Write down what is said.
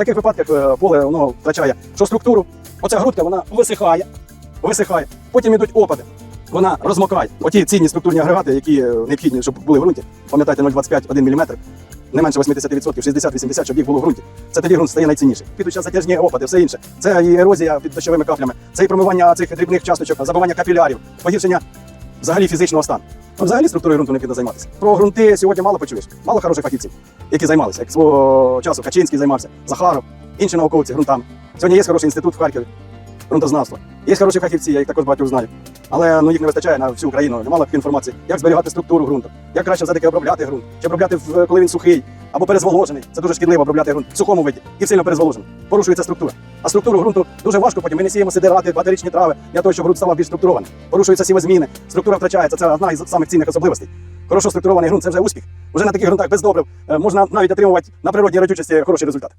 таких випадках е, поле воно втрачає що структуру. Оця грудка вона висихає, висихає. Потім йдуть опади. Вона розмокає. Оті цінні структурні агрегати, які е, необхідні, щоб були в ґрунті. Пам'ятайте, 0,25 1 мм, не менше 80%, 60-80, щоб їх було в ґрунті. Це тоді ґрунт стає найцінніший. Підуть затяжні опади, все інше. Це і ерозія під дощовими каплями, це і промивання цих дрібних часточок, забивання капілярів, погіршення взагалі фізичного стану. Ну, взагалі структурою ґрунту необхідно займатися. Про ґрунти сьогодні мало почуєш. Мало хороших фахівців, які займалися. Як свого часу Качинський займався, Захаров, інші науковці ґрунтами. Сьогодні є хороший інститут в Харкові ґрунтознавства. Є хороші фахівці, я їх також багатьох знаю. Але ну, їх не вистачає на всю Україну. Немало інформації, як зберігати структуру ґрунту, як краще все-таки обробляти ґрунт, чи обробляти, коли він сухий або перезволожений. Це дуже шкідливо обробляти ґрунт в сухому виді і сильно перезволожений. Порушується структура. А структуру ґрунту дуже важко потім. Ми не сіємо сидирати, багаторічні трави для того, щоб ґрунт став більш структурований. Порушуються сівозміни, структура втрачається. Це одна із самих цінних особливостей. Хорошо структурований ґрунт це вже успіх. Уже на таких ґрунтах без добрив е, можна навіть отримувати на природній родючості хороший результати.